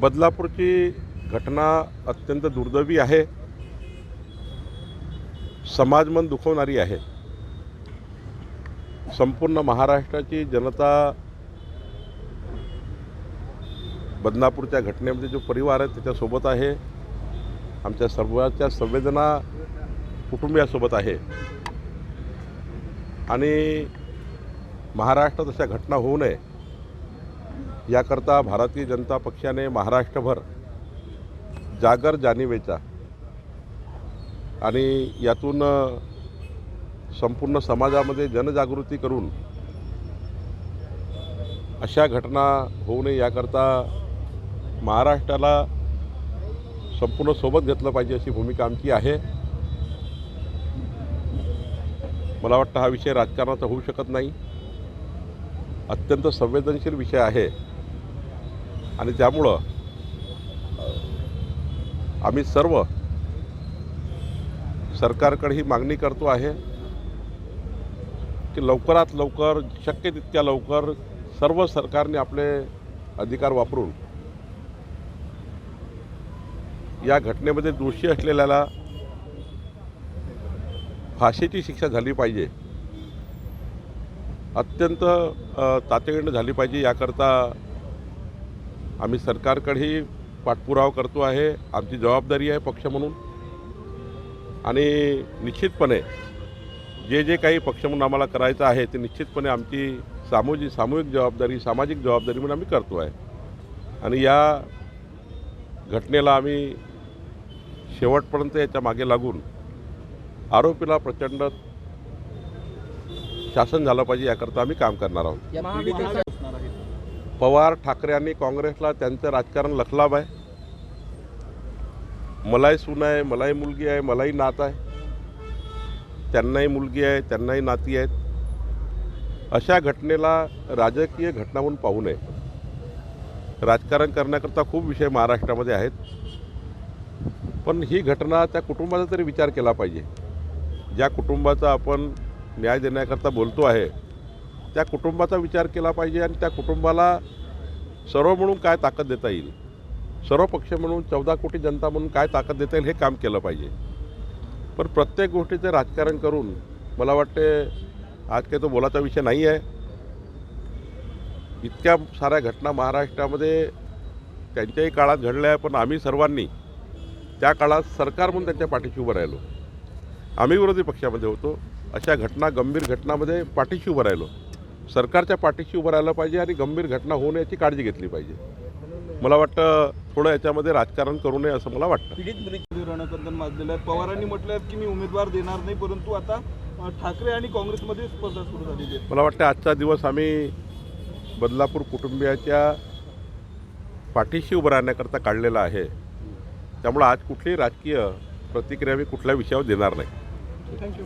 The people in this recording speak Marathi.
बदलापूरची घटना अत्यंत दुर्दैवी आहे. समाजमन दुखवणारी आहे. संपूर्ण महाराष्ट्राची जनता बदनापूरच्या घटनेमध्ये जो परिवार आहे त्याच्यासोबत आहे. आमच्या सर्वांच्या संवेदना कुटुंबियासोबत आहे. आणि महाराष्ट्रात अशा घटना होऊ नये. याकरता भारतीय जनता पक्षाने महाराष्ट्रभर जागर जाणीवेचा आणि यातून संपूर्ण समाजामध्ये जनजागृती करून अशा घटना होऊ नये याकरता महाराष्ट्राला संपूर्ण सोबत घेतलं पाहिजे अशी भूमिका आमची आहे. मला वाटतं हा विषय राजकारणाचा होऊ शकत नाही. अत्यंत संवेदनशील विषय आहे. आणि त्यामुळं आम्ही सर्व सरकारकडे ही मागणी करतो आहे की लवकरात लवकर शक्य तितक्या लवकर सर्व सरकारने आपले अधिकार वापरून या घटनेमध्ये दोषी असलेल्याला फाशीची शिक्षा झाली पाहिजे. अत्यंत तातडीनं झाली पाहिजे याकरता आम्ही सरकारकडेही पाठपुरावा करतो आहे. आमची जबाबदारी आहे पक्ष म्हणून. आणि निश्चितपणे जे जे काही पक्ष म्हणून आम्हाला करायचं आहे ते निश्चितपणे आमची सामूहिक सामूहिक जबाबदारी सामाजिक जबाबदारी म्हणून आम्ही करतो आहे. आणि या घटनेला आम्ही शेवटपर्यंत याच्या मागे लागून आरोपीला प्रचंड शासन झालं पाहिजे याकरता आम्ही काम करणार आहोत या पीडितेच्या असणार आहेत पवार ठाकरे आणि काँग्रेसला त्यांचं राजकारण लखलाभ आहे. मलाही सून आहे मलाही मुलगी आहे मलाही नात आहे. त्यांनाही मुलगी आहे त्यांनाही नाती आहेत. अशा घटनेला राजकीय घटना म्हणून पाहू नये. राजकारण करण्याकरता खूप विषय महाराष्ट्रामध्ये आहेत. पण ही घटना त्या कुटुंबाचा तरी विचार केला पाहिजे. ज्या कुटुंबाचा आपण न्याय देण्याकरता बोलतो आहे त्या कुटुंबाचा विचार केला पाहिजे आणि त्या कुटुंबाला सर्व म्हणून काय ताकद देता येईल? सर्व पक्ष म्हणून चौदा कोटी जनता म्हणून काय ताकद देता येईल हे काम केलं पाहिजे. पण प्रत्येक गोष्टीचं राजकारण करून मला वाटते आज काही तो बोलाचा विषय नाही आहे. इतक्या साऱ्या घटना महाराष्ट्रामध्ये त्यांच्याही काळात घडल्या आहे पण आम्ही सर्वांनी त्या काळात सरकार म्हणून त्यांच्या पाठीशी उभं राहिलो. आम्ही विरोधी पक्षामध्ये होतो. अशा घटना गंभीर घटनामध्ये पाठीशी उभं राहिलो. सरकारच्या पाठीशी उभं राहिलं पाहिजे आणि गंभीर घटना होऊ नये याची काळजी घेतली पाहिजे. मला वाटतं थोडं याच्यामध्ये राजकारण करू नये असं मला वाटतं. पीडित मुलीचे रणकंदन माजलेलं आहे. पवारांनी म्हटलं की मी उमेदवार देणार नाही परंतु आता ठाकरे आणि काँग्रेसमध्ये स्पर्धा सुरू झालेली आहे. मला वाटतं आजचा दिवस आम्ही बदलापूर कुटुंबियाच्या पाठीशी उभं राहण्याकरता काढलेला आहे. त्यामुळं आज कुठलीही राजकीय प्रतिक्रिया मी कुठल्या विषयावर देणार नाही. थँक्यू